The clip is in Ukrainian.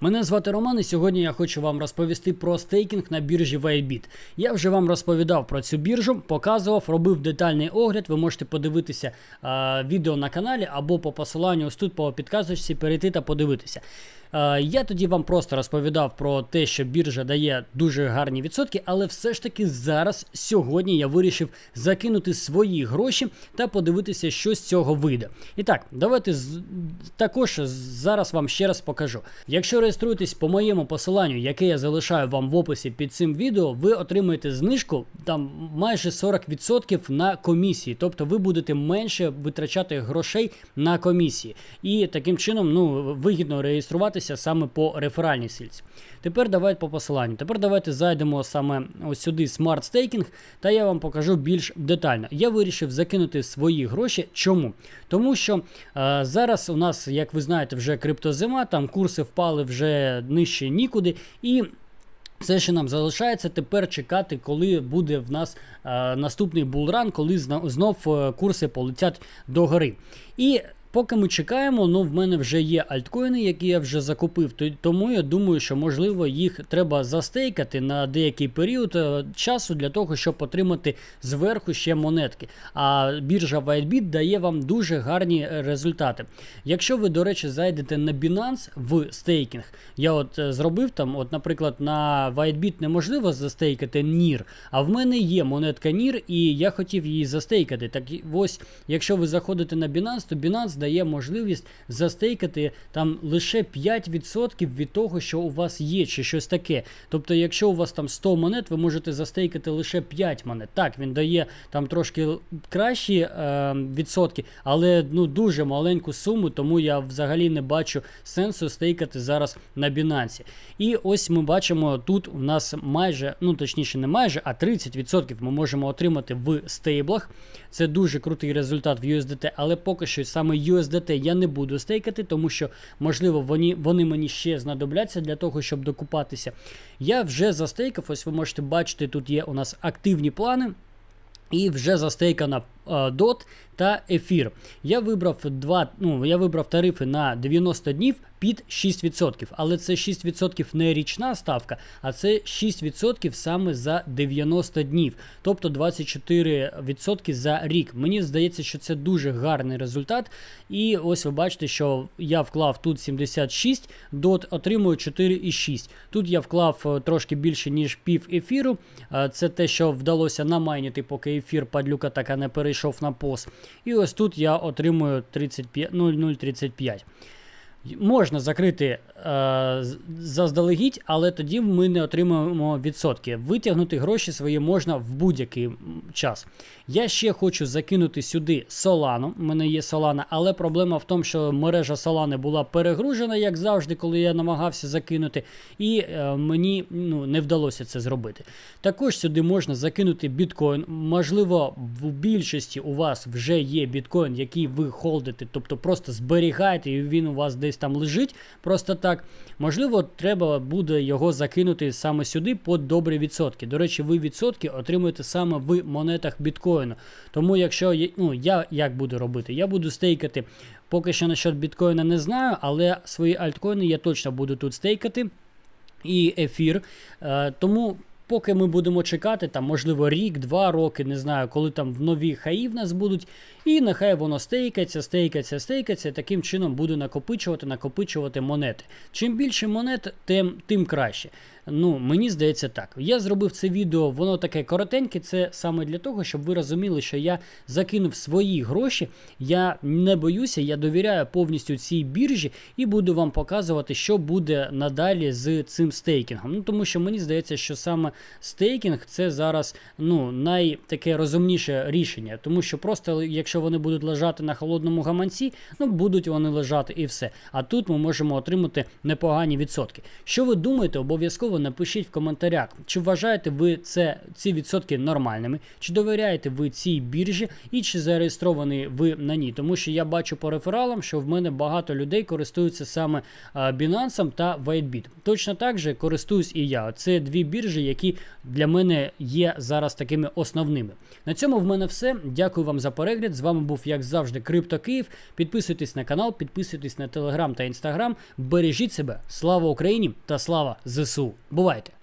Мене звати Роман, і сьогодні я хочу вам розповісти про стейкінг на біржі Bybit. Я вже вам розповідав про цю біржу, показував, робив детальний огляд. Ви можете подивитися е, відео на каналі або по посиланню ось тут по підказочці перейти та подивитися. Е, я тоді вам просто розповідав про те, що біржа дає дуже гарні відсотки, але все ж таки зараз, сьогодні, я вирішив закинути свої гроші та подивитися, що з цього вийде. І так, давайте також зараз вам ще раз покажу. Якщо реєструєтесь по моєму посиланню, яке я залишаю вам в описі під цим відео, ви отримаєте знижку там майже 40% на комісії. Тобто ви будете менше витрачати грошей на комісії. І таким чином ну, вигідно реєструватися саме по реферальній сільці. Тепер давайте по посиланню. Тепер давайте зайдемо саме ось сюди Smart Staking, та я вам покажу більш детально. Я вирішив закинути свої гроші. Чому? Тому що е, зараз у нас, як ви знаєте, вже криптозима, там курси впали вже нижче нікуди. І все, що нам залишається, тепер чекати, коли буде в нас е, наступний булран, коли знов е, курси полетять догори. І поки ми чекаємо, ну в мене вже є альткоїни, які я вже закупив. Тому я думаю, що можливо їх треба застейкати на деякий період е, часу для того, щоб отримати зверху ще монетки. А біржа WhiteBit дає вам дуже гарні е, результати. Якщо ви, до речі, зайдете на Binance в стейкінг, я от е, зробив там, от, наприклад, на WhiteBit неможливо застейкати NIR, а в мене є монетка NIR, і я хотів її застейкати. Так ось, якщо ви заходите на Binance, то Binance дає можливість застейкати там лише 5% від того, що у вас є, чи щось таке. Тобто, якщо у вас там 100 монет, ви можете застейкати лише 5 монет. Так, він дає там трошки кращі е, відсотки, але ну дуже маленьку суму, тому я взагалі не бачу сенсу стейкати зараз на Binance. І ось ми бачимо, тут у нас майже, ну точніше, не майже, а 30% ми можемо отримати в стейблах. Це дуже крутий результат в USDT, але поки що саме USDT я не буду стейкати, тому що, можливо, вони, вони мені ще знадобляться для того, щоб докупатися. Я вже застейкав, ось ви можете бачити, тут є у нас активні плани. І вже застейкана DOT та ефір. Я вибрав два, ну я вибрав тарифи на 90 днів під 6%. Але це 6% не річна ставка, а це 6% саме за 90 днів, тобто 24% за рік. Мені здається, що це дуже гарний результат. І ось ви бачите, що я вклав тут 76, DOT отримую 4,6. Тут я вклав е, трошки більше, ніж пів ефіру. Е, Це те, що вдалося намайнити, поки ефір падлюка така не перейшов на пост. І ось тут я отримую 35, 0,035. Можна закрити е, заздалегідь, але тоді ми не отримаємо відсотки. Витягнути гроші свої можна в будь-який час. Я ще хочу закинути сюди Solana. У мене є Solana, але проблема в тому, що мережа Solana була перегружена, як завжди, коли я намагався закинути, і е, мені ну, не вдалося це зробити. Також сюди можна закинути біткоін. Можливо, в більшості у вас вже є біткоін, який ви холдите, тобто просто зберігаєте, і він у вас десь там лежить просто так. Можливо, треба буде його закинути саме сюди по добрі відсотки. До речі, ви відсотки отримуєте саме в монетах біткоїну. Тому, якщо ну, я як буду робити, я буду стейкати. Поки що насчет біткоїна не знаю, але свої альткоїни я точно буду тут стейкати і ефір. Е, тому. Поки ми будемо чекати, там, можливо, рік, два роки, не знаю, коли там в нові хаї в нас будуть, і нехай воно стейкається, стейкається, стейкається, таким чином буде накопичувати, накопичувати монети. Чим більше монет, тим, тим краще. Ну, мені здається так. Я зробив це відео, воно таке коротеньке, це саме для того, щоб ви розуміли, що я закинув свої гроші, я не боюся, я довіряю повністю цій біржі і буду вам показувати, що буде надалі з цим стейкінгом. Ну, тому що мені здається, що саме стейкінг це зараз ну, найтаке розумніше рішення, тому що просто якщо вони будуть лежати на холодному гаманці, ну будуть вони лежати і все. А тут ми можемо отримати непогані відсотки. Що ви думаєте, обов'язково напишіть в коментарях, чи вважаєте ви це ці відсотки нормальними, чи довіряєте ви цій біржі і чи зареєстровані ви на ній. Тому що я бачу по рефералам, що в мене багато людей користуються саме Binance та WhiteBit. Точно так же користуюсь і я. Це дві біржі, які для мене є зараз такими основними. На цьому в мене все. Дякую вам за перегляд. З вами був, як завжди, Крипто Київ. Підписуйтесь на канал, підписуйтесь на телеграм та інстаграм. Бережіть себе. Слава Україні та слава ЗСУ. Бувайте!